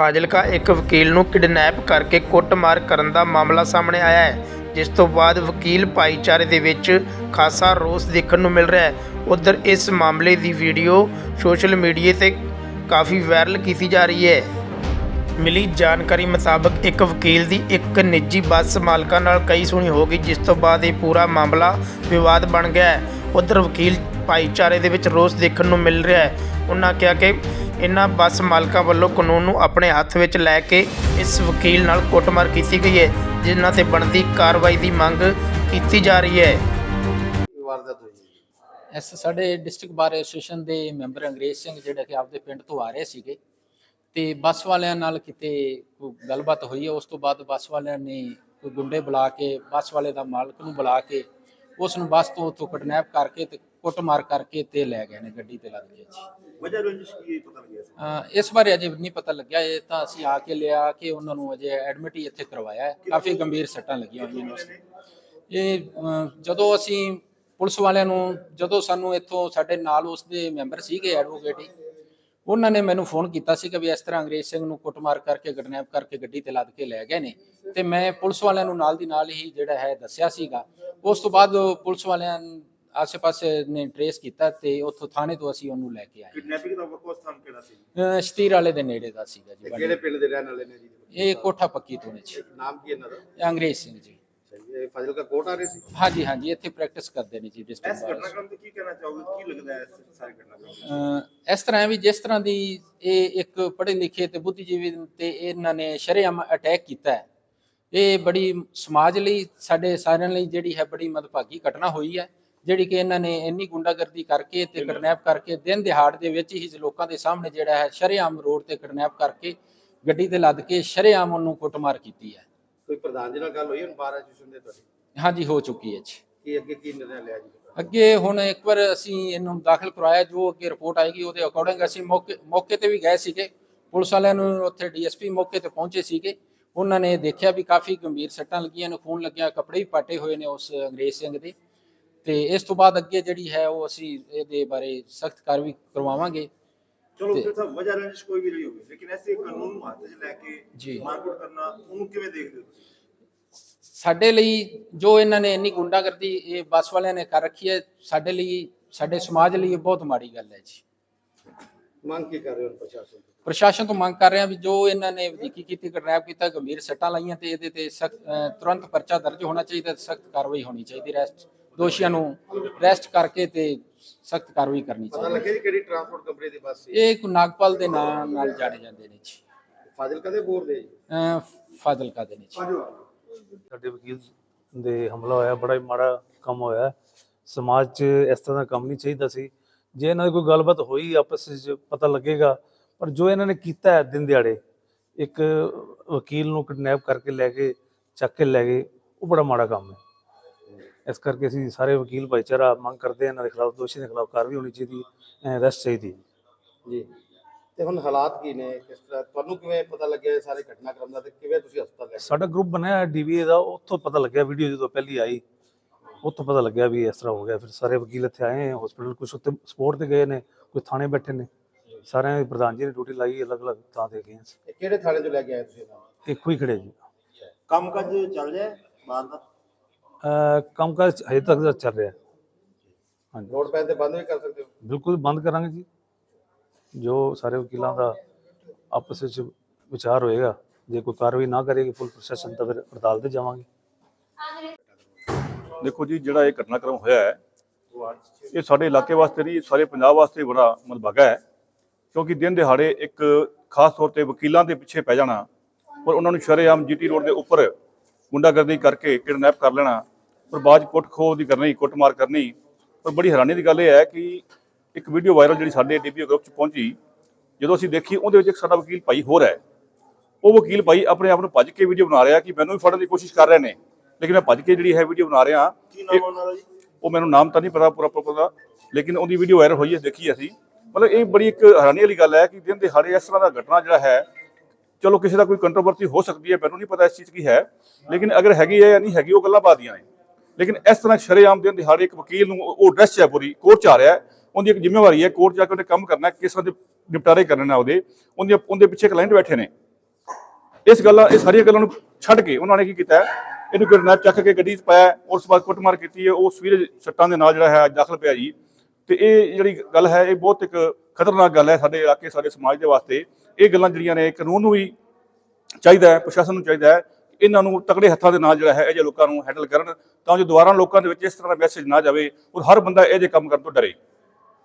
ਫਾਜ਼ਿਲਕਾ ਇੱਕ ਵਕੀਲ ਨੂੰ ਕਿਡਨੈਪ ਕਰਕੇ ਕੁੱਟਮਾਰ ਕਰਨ ਦਾ ਮਾਮਲਾ ਸਾਹਮਣੇ ਆਇਆ ਹੈ, ਜਿਸ ਤੋਂ ਬਾਅਦ ਵਕੀਲ ਭਾਈਚਾਰੇ ਦੇ ਵਿੱਚ ਖਾਸਾ ਰੋਸ ਦੇਖਣ ਨੂੰ ਮਿਲ ਰਿਹਾ ਹੈ। ਉਧਰ ਇਸ ਮਾਮਲੇ ਦੀ ਵੀਡੀਓ ਸੋਸ਼ਲ ਮੀਡੀਆ ਤੇ ਕਾਫੀ ਵਾਇਰਲ ਕੀਤੀ ਜਾ ਰਹੀ ਹੈ। ਮਿਲੀ ਜਾਣਕਾਰੀ ਮੁਤਾਬਕ ਇੱਕ ਵਕੀਲ ਦੀ ਇੱਕ ਨਿੱਜੀ ਬੱਸ ਮਾਲਕਾਂ ਨਾਲ ਕਈ ਸੁਣੀ ਹੋ ਗਈ, ਜਿਸ ਤੋਂ ਬਾਅਦ ਇਹ ਪੂਰਾ ਮਾਮਲਾ ਵਿਵਾਦ ਬਣ ਗਿਆ ਉਧਰ ਵਕੀਲ ਭਾਈਚਾਰੇ ਦੇ ਵਿੱਚ ਰੋਸ ਦੇਖਣ ਨੂੰ ਮਿਲ ਰਿਹਾ ਹੈ। ਉਹਨਾਂ ਕਿਹਾ ਕਿ ਇਨ੍ਹਾਂ ਬੱਸ ਮਾਲਕਾਂ ਵੱਲੋਂ ਕਾਨੂੰਨ ਨੂੰ ਆਪਣੇ ਹੱਥ ਵਿੱਚ ਲੈ ਕੇ ਇਸ ਵਕੀਲ ਨਾਲ ਕੁੱਟਮਾਰ ਕੀਤੀ ਗਈ ਹੈ, ਜਿਨ੍ਹਾਂ ਤੇ ਬਣਦੀ ਕਾਰਵਾਈ ਦੀ ਮੰਗ ਕੀਤੀ ਜਾ ਰਹੀ ਹੈ। ਵਾਰਦਾਤ ਹੋਈ ਹੈ ਸਾਡੇ ਡਿਸਟ੍ਰਿਕਟ ਬਾਰ ਐਸੋਸੀਏਸ਼ਨ ਦੇ ਮੈਂਬਰ ਅੰਗਰੇਜ਼ ਸਿੰਘ, ਜਿਹੜੇ ਕਿ ਆਪਦੇ ਪਿੰਡ ਤੋਂ ਆ ਰਹੇ ਸੀਗੇ ਤੇ ਬੱਸ ਵਾਲਿਆਂ ਨਾਲ ਕਿਤੇ ਕੋਈ ਗੱਲਬਾਤ ਹੋਈ ਹੈ ਉਸ ਤੋਂ ਬਾਅਦ ਬੱਸ ਵਾਲਿਆਂ ਨੇ ਕੋਈ ਗੁੰਡੇ ਬੁਲਾ ਕੇ ਬੱਸ ਵਾਲੇ ਦਾ ਮਾਲਕ ਨੂੰ ਬੁਲਾ ਕੇ ਉਸ ਨੂੰ ਬੱਸ ਤੋਂ ਉੱਥੋਂ ਕਿਡਨੈਪ ਕਰਕੇ ਤੇ ਕੁੱਟਮਾਰ ਕਰਕੇ ਤੇ ਲੈ ਗਏ ਨੇ ਗੱਡੀ ਤੇ ਲੱਦ ਕੇ ਜੀ। ਵਜ੍ਹਾ ਰੰਜਿਸ਼ ਕੀ ਪਤਾ ਲੱਗਿਆ ਸੀ? ਅਹ ਇਸ ਬਾਰੇ ਅਜੇ ਨਹੀਂ ਪਤਾ ਲੱਗਿਆ ਇਹ ਤਾਂ ਅਸੀਂ ਆ ਕੇ ਲਿਆ ਕਿ ਉਹਨਾਂ ਨੂੰ ਅਜੇ ਐਡਮਿਟ ਹੀ ਇੱਥੇ ਕਰਵਾਇਆ ਹੈ। ਕਾਫੀ ਗੰਭੀਰ ਸੱਟਾਂ ਲੱਗੀਆਂ ਹੋਈਆਂ ਨੇ ਉਸ ਨੂੰ। ਇਹ ਜਦੋਂ ਅਸੀਂ ਪੁਲਿਸ ਵਾਲਿਆਂ ਨੂੰ ਜਦੋਂ ਸਾਨੂੰ ਇੱਥੋਂ ਸਾਡੇ ਨਾਲ ਉਸ ਦੇ ਮੈਂਬਰ ਸੀਗੇ ਐਡਵੋਕੇਟ ਹੀ ਉਹਨਾਂ ਨੇ ਮੈਨੂੰ ਫੋਨ ਕੀਤਾ ਸੀ ਕਿ ਵੀ ਇਸ ਤਰ੍ਹਾਂ ਅੰਗਰੇਜ਼ ਸਿੰਘ ਨੂੰ ਕੁੱਟਮਾਰ ਕਰਕੇ ਕਿਡਨੈਪ ਕਰਕੇ ਗੱਡੀ ਤੇ ਲੱਦ ਕੇ ਲੈ ਗਏ ਨੇ ਤੇ ਮੈਂ ਪੁਲਿਸ ਵਾਲਿਆਂ ਨੂੰ ਨਾਲ ਦੀ ਨਾਲ ਹੀ ਜਿਹੜਾ ਹੈ ਦੱਸਿਆ ਸੀਗਾ। ਉਸ ਤੋਂ ਬਾਅਦ ਪੁਲਿਸ ਵਾਲਿਆਂ ਆਸੇ-ਪਾਸੇ ਨੇ ਟਰੇਸ ਕੀਤਾ ਤੇ ਉੱਥੋਂ ਥਾਣੇ ਤੋਂ ਅਸੀਂ ਉਹਨੂੰ ਲੈ ਕੇ ਆਏ। ਕਿਡਨੈਪਿੰਗ ਦਾ ਵੱਖੋ ਸਥਾਨ ਕਿਹੜਾ ਸੀ? ਸ਼ਤੀਰ ਵਾਲੇ ਦੇ ਨੇੜੇ ਦਾ ਸੀਗਾ ਜੀ ਕਿਹੜੇ ਪਿੰਡ ਦੇ ਰਹਿਣ ਵਾਲੇ ਨੇ ਜੀ? ਇਹ ਕੋਠਾ ਪੱਕੀ ਤੋਂ ਨੇ ਜੀ। ਨਾਮ ਕੀ ਇਹਨਾਂ ਦਾ? ਅੰਗਰੇਜ਼ ਸਿੰਘ ਜੀ। ਇਹ ਫਾਜ਼ਿਲਕਾ ਕੋਰਟ ਆ ਰਹੇ ਸੀ? ਹਾਂਜੀ ਹਾਂਜੀ ਇੱਥੇ ਪ੍ਰੈਕਟਿਸ ਕਰਦੇ ਨੇ ਜੀ ਇਸ ਡਿਸਟ੍ਰਿਕਟ ਘਟਨਾਕ੍ਰਮ ਤੇ ਕੀ ਕਹਿਣਾ ਚਾਹੋਗੇ? ਕੀ ਲੱਗਦਾ ਹੈ ਇਸ ਸਾਰੇ ਘਟਨਾਕ੍ਰਮ ਤੇ? ਅਹ ਇਸ ਤਰ੍ਹਾਂ ਹੈ ਵੀ ਜਿਸ ਤਰ੍ਹਾਂ ਦੀ ਇਹ ਇੱਕ ਪੜ੍ਹੇ ਲਿਖੇ ਤੇ ਬੁੱਧੀਜੀਵੀ ਤੇ ਇਹਨਾਂ ਨੇ ਸ਼ਰੇਆਮ ਅਟੈਕ ਕੀਤਾ ਹੈ ਇਹ ਬੜੀ ਸਮਾਜ ਲਈ ਸਾਡੇ ਸਾਰਿਆਂ ਲਈ ਜਿਹੜੀ ਹੈ ਬੜੀ ਮਦਭਾਗੀ ਘਟਨਾ ਹੋਈ ਹੈ ਜਿਹੜੀ ਕਿ ਇਹਨਾਂ ਨੇ ਇੰਨੀ ਗੁੰਡਾਗਰਦੀ ਕਰਕੇ ਤੇ ਕਿਡਨੈਪ ਕਰਕੇ ਦਿਨ ਦਿਹਾੜ ਦੇ ਵਿੱਚ ਹੀ ਲੋਕਾਂ ਦੇ ਸਾਹਮਣੇ ਜਿਹੜਾ ਹੈ ਸ਼ਰੇਆਮ ਰੋਡ ਤੇ ਕਿਡਨੈਪ ਕਰਕੇ ਗੱਡੀ ਤੇ ਲੱਦ ਕੇ ਸ਼ਰੇਆਮ ਉਹਨੂੰ ਕੁੱਟਮਾਰ ਕੀਤੀ ਹੈ। ਕੋਈ ਪ੍ਰਧਾਨ ਜੀ ਨਾਲ ਗੱਲ ਹੋਈ ਹੁਣ ਬਾਰ ਐਸੋਸੀਏਸ਼ਨ ਦੇ ਤੁਹਾਡੀ? ਹਾਂਜੀ ਹੋ ਚੁੱਕੀ ਹੈ ਜੀ। ਕੀ ਅੱਗੇ ਕੀ ਨਿਰਣਾ ਲਿਆ ਜੀ? ਅੱਗੇ ਹੁਣ ਇੱਕ ਵਾਰ ਅਸੀਂ ਇਹਨੂੰ ਦਾਖਲ ਕਰਵਾਇਆ ਜੋ ਅੱਗੇ ਰਿਪੋਰਟ ਆਏਗੀ ਉਹਦੇ ਅਕੋਰਡਿੰਗ ਅਸੀਂ ਮੌਕੇ ਮੌਕੇ ਤੇ ਵੀ ਗਏ ਸੀਗੇ। ਪੁਲਿਸ ਵਾਲਿਆਂ ਨੂੰ ਉੱਥੇ ਡੀਐਸਪੀ ਮੌਕੇ ਤੇ ਪਹੁੰਚੇ ਸੀਗੇ। ਉਹਨਾਂ ਨੇ ਦੇਖਿਆ ਵੀ ਕਾਫੀ ਗੰਭੀਰ ਸੱਟਾਂ ਲੱਗੀਆਂ ਨੇ ਖੂਨ ਲੱਗਿਆ ਕੱਪੜੇ ਵੀ ਪਾਟੇ ਹੋਏ ਨੇ ਉਸ ਅੰਗਰੇਜ਼ ਸਿੰਘ ਦੇ। ਤੇ ਇਸ ਤੋਂ ਬਾਅਦ ਅੱਗੇ ਜਿਹੜੀ ਹੈ ਉਹ ਅਸੀਂ ਇਹਦੇ ਬਾਰੇ ਸਖਤ ਕਾਰਵਾਈ ਕਰਵਾਵਾਂਗੇ। ਚਲੋ ਤੇ- ਫਿਰ ਤਾਂ ਵਜ੍ਹਾ ਰੰਜਿਸ਼ ਕੋਈ ਵੀ ਨਹੀਂ ਹੋਵੇ। ਲੇਕਿਨ ਐਸੇ ਕਾਨੂੰਨ ਨੂੰ ਹੱਥ 'ਚ ਲੈ ਕੇ ਜੀ। ਮਾਰਕੁੱਟ ਕਰਨਾ ਉਹਨੂੰ ਕਿਵੇਂ ਦੇਖਦੇ ਹੋ ਤੁਸੀਂ? ਸਾਡੇ ਲਈ ਜੋ ਇਹਨਾਂ ਨੇ ਇੰਨੀ ਗੁੰਡਾਗਰਦੀ ਇਹ ਬੱਸ ਵਾਲਿਆਂ ਨੇ ਕਰ ਰੱਖੀ ਹੈ ਸਾਡੇ ਲਈ ਸਾਡੇ ਸਮਾਜ ਲਈ ਇਹ ਬਹੁਤ ਮਾੜੀ ਗੱਲ ਹੈ ਜੀ। ਮੰਗ ਕੀ ਕਰ ਰਹੇ ਹੋ ਪ੍ਰਸ਼ਾਸਨ ਤੋਂ? ਪ੍ਰਸ਼ਾਸਨ ਤੋਂ ਮੰਗ ਕਰ ਰਹੇ ਹਾਂ ਵੀ ਜੋ ਇਹਨਾਂ ਨੇ ਵਧੀਕੀ ਕੀਤੀ ਕਿਡਨੈਪ ਕੀਤਾ ਗੰਭੀਰ ਸੱਟਾਂ ਲਾਈਆਂ ਤੇ ਇਹਦੇ ਤੇ ਸਖਤ ਤੁਰੰਤ ਪਰਚਾ ਦਰਜ ਹੋਣਾ ਚਾਹੀਦਾ ਸਖਤ ਕਾਰਵਾਈ ਹੋਣੀ ਚਾਹੀਦੀ। ਰੈਸਟ ਦੋਸ਼ੀਆਂ ਨੂੰ ਰੈਸਟ ਕਰਕੇ ਤੇ ਸਖਤ ਕਾਰਵਾਈ ਕਰਨੀ ਪਤਾ ਚਾਹੀਦੀ। ਲੱਗਿਆ ਜੀ ਕਿਹੜੀ ਟਰਾਂਸਪੋਰਟ ਕੰਪਨੀ ਦੀ ਬੱਸ ਸੀ? ਇਹ ਇੱਕ ਨਾਗਪਾਲ ਦੇ ਨਾਂ ਨਾਲ ਜਾਣੇ ਜਾਂਦੇ ਨੇ ਜੀ। ਫਾਜ਼ਿਲਕਾ ਦੇ ਬੋਰ ਦੇ ਜੀ? ਅਹ ਫਾਜ਼ਿਲਕਾ ਦੇ ਨੇ ਜੀ। ਸਾਡੇ ਵਕੀਲ ਦੇ ਹਮਲਾ ਹੋਇਆ ਬੜਾ ਹੀ ਮਾੜਾ ਕੰਮ ਹੋਇਆ। ਸਮਾਜ 'ਚ ਇਸ ਤਰ੍ਹਾਂ ਦਾ ਕੰਮ ਨਹੀਂ ਚਾਹੀਦਾ ਸੀ। ਜੇ ਇਹਨਾਂ ਦੀ ਕੋਈ ਗੱਲਬਾਤ ਹੋਈ ਆਪਸ ਵਿੱਚ ਪਤਾ ਲੱਗੇਗਾ। ਪਰ ਜੋ ਇਹਨਾਂ ਨੇ ਕੀਤਾ ਹੈ ਦਿਨ ਦਿਹਾੜੇ ਇੱਕ ਵਕੀਲ ਨੂੰ ਕਿਡਨੈਪ ਕਰਕੇ ਲੈ ਕੇ ਚੱਕ ਕੇ ਲੈ ਗਏ ਉਹ ਬੜਾ ਮਾੜਾ ਕੰਮ ਹੈ। ਇਸ ਕਰਕੇ ਅਸੀਂ ਸਾਰੇ ਵਕੀਲ ਭਾਈਚਾਰਾ ਮੰਗ ਕਰਦੇ ਹਾਂ ਇਹਨਾਂ ਦੇ ਖਿਲਾਫ ਦੋਸ਼ੀ ਦੇ ਖਿਲਾਫ ਕਾਰਵਾਈ ਹੋਣੀ ਚਾਹੀਦੀ ਹੈ ਅਰੈਸਟ ਚਾਹੀਦੀ ਹੈ। ਜੀ। ਤੇ ਹੁਣ ਹਾਲਾਤ ਕੀ ਨੇ? ਕਿਸ ਤਰ੍ਹਾਂ ਤੁਹਾਨੂੰ ਕਿਵੇਂ ਪਤਾ ਲੱਗਿਆ ਇਹ ਸਾਰੇ ਘਟਨਾਕ੍ਰਮ ਦਾ ਤੇ ਕਿਵੇਂ ਤੁਸੀਂ ਹਸਪਤਾਲ ਕੇ ਸਾਡਾ ਗਰੁੱਪ ਬਣਿਆ ਡੀਬੀਏ ਦਾ ਉੱਥੋਂ ਪਤਾ ਲੱਗਿਆ ਵੀਡੀਓ ਜਦੋਂ ਪਹਿਲੀ ਆਈ ਉੱਥੋਂ ਪਤਾ ਲੱਗਿਆ ਵੀ ਇਸ ਤਰ੍ਹਾਂ ਹੋ ਗਿਆ। ਫਿਰ ਸਾਰੇ ਵਕੀਲ ਇੱਥੇ ਆਏ ਹਸਪੀਟਲ ਕੁਝ ਉੱਤੇ ਸਪੋਰਟ ਤੇ ਗਏ ਨੇ ਕੋਈ ਥਾਣੇ ਬੈਠੇ ਨੇ। ਸਾਰਿਆਂ ਦੀ ਪ੍ਰਧਾਨ ਜੀ ਨੇ ਡਿਊਟੀ ਲਾਈ ਅਲੱਗ-ਅਲੱਗ ਥਾਂ ਤੇ ਗਏ ਸੀ। ਇਹ ਕਿਹੜੇ ਥਾਣੇ ਤੋਂ ਲੈ ਕੇ ਆਏ ਤੁਸੀਂ ਇਹਨਾਂ ਇੱਕੋ ਹੀ ਖੜੇ ਜੀ। ਕੰਮ ਕਾਜ ਚੱਲ ਰਿਹਾ ਬਾਹਰ ਦਾ? ਕੰਮਕਾਜ ਹਜੇ ਤੱਕ ਚੱਲ ਰਿਹਾ। ਹਾਂਜੀ। ਲੋਡ ਪੈਣ ਤੇ ਬੰਦ ਵੀ ਕਰ ਸਕਦੇ ਹੋ? ਬਿਲਕੁਲ ਬੰਦ ਕਰਾਂਗੇ ਜੀ। ਜੋ ਸਾਰੇ ਵਕੀਲਾਂ ਦਾ ਆਪਸ ਵਿੱਚ ਵਿਚਾਰ ਹੋਏਗਾ ਜੇ ਕੋਈ ਕਾਰਵਾਈ ਨਾ ਕਰੇਗੀ ਫੁੱਲ ਪ੍ਰੋਸੈਸ਼ਨ ਤਾਂ ਫਿਰ ਹੜਤਾਲ ਤੇ ਜਾਵਾਂਗੇ। ਦੇਖੋ ਜੀ ਜਿਹੜਾ ਇਹ ਘਟਨਾਕ੍ਰਮ ਹੋਇਆ ਹੈ ਇਹ ਸਾਡੇ ਇਲਾਕੇ ਵਾਸਤੇ ਨਹੀਂ ਸਾਰੇ ਪੰਜਾਬ ਵਾਸਤੇ ਬੜਾ ਮਦਭਾਗਾ ਹੈ। ਕਿਉਂਕਿ ਦਿਨ ਦਿਹਾੜੇ ਇੱਕ ਖਾਸ ਤੌਰ ਤੇ ਵਕੀਲਾਂ ਦੇ ਪਿੱਛੇ ਪੈ ਜਾਣਾ ਔਰ ਉਹਨਾਂ ਨੂੰ ਸ਼ਰੇਆਮ ਜੀਟੀ ਰੋਡ ਦੇ ਉੱਪਰ ਗੁੰਡਾਗਰਦੀ ਕਰਕੇ ਕਿਡਨੈਪ ਕਰ ਲੈਣਾ ਔਰ ਬਾਅਦ 'ਚ ਕੁੱਟ ਖੋਹ ਦੀ ਕਰਨੀ ਕੁੱਟਮਾਰ ਕਰਨੀ। ਪਰ ਬੜੀ ਹੈਰਾਨੀ ਦੀ ਗੱਲ ਇਹ ਹੈ ਕਿ ਇੱਕ ਵੀਡੀਓ ਵਾਇਰਲ ਜਿਹੜੀ ਸਾਡੇ ਡੀਪੀਓ ਗਰੁੱਪ 'ਚ ਪਹੁੰਚੀ ਜਦੋਂ ਅਸੀਂ ਦੇਖੀ ਉਹਦੇ ਵਿੱਚ ਇੱਕ ਸਾਡਾ ਵਕੀਲ ਭਾਈ ਹੋਰ ਹੈ। ਉਹ ਵਕੀਲ ਭਾਈ ਆਪਣੇ ਆਪ ਨੂੰ ਭੱਜ ਕੇ ਵੀਡੀਓ ਬਣਾ ਰਿਹਾ ਕਿ ਮੈਨੂੰ ਵੀ ਫੜਨ ਦੀ ਕੋਸ਼ਿਸ਼ ਕਰ ਰਹੇ ਨੇ। ਲੇਕਿਨ ਮੈਂ ਭੱਜ ਕੇ ਜਿਹੜੀ ਹੈ ਵੀਡੀਓ ਬਣਾ ਰਿਹਾ ਦਾ ਉਹ ਮੈਨੂੰ ਨਾਮ ਤਾਂ ਨਹੀਂ ਪਤਾ ਪੂਰਾ ਪ੍ਰੋਪਰ ਦਾ ਲੇਕਿਨ ਉਹਦੀ ਵੀਡੀਓ ਵਾਇਰਲ ਹੋਈ ਹੈ ਦੇਖੀ ਅਸੀਂ। ਮਤਲਬ ਇਹ ਬੜੀ ਇੱਕ ਹੈਰਾਨੀ ਵਾਲੀ ਗੱਲ ਹੈ ਕਿ ਦਿਨ ਦਿਹਾੜੇ ਇਸ ਤਰ੍ਹਾਂ ਦਾ ਘਟਨਾ ਜਿਹੜਾ ਹੈ ਚਲੋ ਕਿਸੇ ਦਾ ਕੋਈ ਕੰਟਰੋਵਰਸੀ ਹੋ ਸਕਦੀ ਹੈ ਮੈਨੂੰ ਨਹੀਂ ਪਤਾ ਇਸ ਚੀਜ਼ ਕੀ ਹੈ। ਲੇਕਿਨ ਅਗਰ ਹੈਗੀ ਹੈ ਜਾਂ ਨਹੀਂ ਹੈਗੀ ਉਹ ਗੱਲਾਂ ਬਾਦੀਆਂ ਨੇ। ਲੇਕਿਨ ਇਸ ਤਰ੍ਹਾਂ ਸ਼ਰੇਆਮ ਦਿਨ ਦਿਹਾੜੇ ਇੱਕ ਵਕੀਲ ਨੂੰ ਉਹ- ਡਰੈਸ ਹੈ ਪੂਰੀ ਕੋਰਟ ਚ ਆ ਰਿਹਾ ਹੈ। ਉਹਦੀ ਇੱਕ ਜ਼ਿੰਮੇਵਾਰੀ ਹੈ ਕੋਰਟ ਜਾ ਕੇ ਉਹਨੇ ਕੰਮ ਕਰਨਾ ਹੈ, ਕੇਸਾਂ ਦੇ ਨਿਪਟਾਰੇ ਕਰਨੇ ਨੇ ਉਹਦੇ। ਉਹਦੇ ਉਹਦੇ ਪਿੱਛੇ ਕਲਾਇੰਟ ਬੈਠੇ ਨੇ। ਇਸ ਗੱਲਾਂ ਇਹ ਸਾਰੀਆਂ ਗੱਲਾਂ ਨੂੰ ਛੱਡ ਕੇ ਉਹਨਾਂ ਨੇ ਕੀ ਕੀਤਾ ਇਹਨੂੰ ਕਿਡਨੈਪ ਚੱਕ ਕੇ ਗੱਡੀ 'ਚ ਪਾਇਆ ਉਸ ਤੋਂ ਬਾਅਦ ਕੁੱਟਮਾਰ ਕੀਤੀ ਹੈ, ਉਹ ਸਵੀਰਜ ਸੱਟਾਂ ਦੇ ਨਾਲ ਜਿਹੜਾ ਹੈ ਦਾਖਲ ਪਿਆ ਜੀ। ਤੇ ਇਹ ਜਿਹੜੀ ਗੱਲ ਹੈ, ਇਹ ਬਹੁਤ ਇੱਕ ਖਤਰਨਾਕ ਗੱਲ ਹੈ ਸਾਡੇ ਇਲਾਕੇ, ਸਾਡੇ ਸਮਾਜ ਦੇ ਵਾਸਤੇ। ਇਹ ਗੱਲਾਂ ਜਿਹੜੀਆਂ ਨੇ ਕਾਨੂੰਨ ਨੂੰ ਵੀ ਚਾਹੀਦਾ ਹੈ, ਪ੍ਰਸ਼ਾਸਨ ਨੂੰ ਚਾਹੀਦਾ ਹੈ ਇਹਨਾਂ ਨੂੰ ਤਕੜੇ ਹੱਥਾਂ ਦੇ ਨਾਲ ਜਿਹੜਾ ਹੈ ਇਹ ਜਿਹੇ ਲੋਕਾਂ ਨੂੰ ਹੈਂਡਲ ਕਰਨ, ਤਾਂ ਜੋ ਦੁਬਾਰਾ ਲੋਕਾਂ ਦੇ ਵਿੱਚ ਇਸ ਤਰ੍ਹਾਂ ਦਾ ਮੈਸੇਜ ਨਾ ਜਾਵੇ ਔਰ ਹਰ ਬੰਦਾ ਇਹ ਜਿਹੇ ਕੰਮ ਕਰਨ ਤੋਂ ਡਰੇ।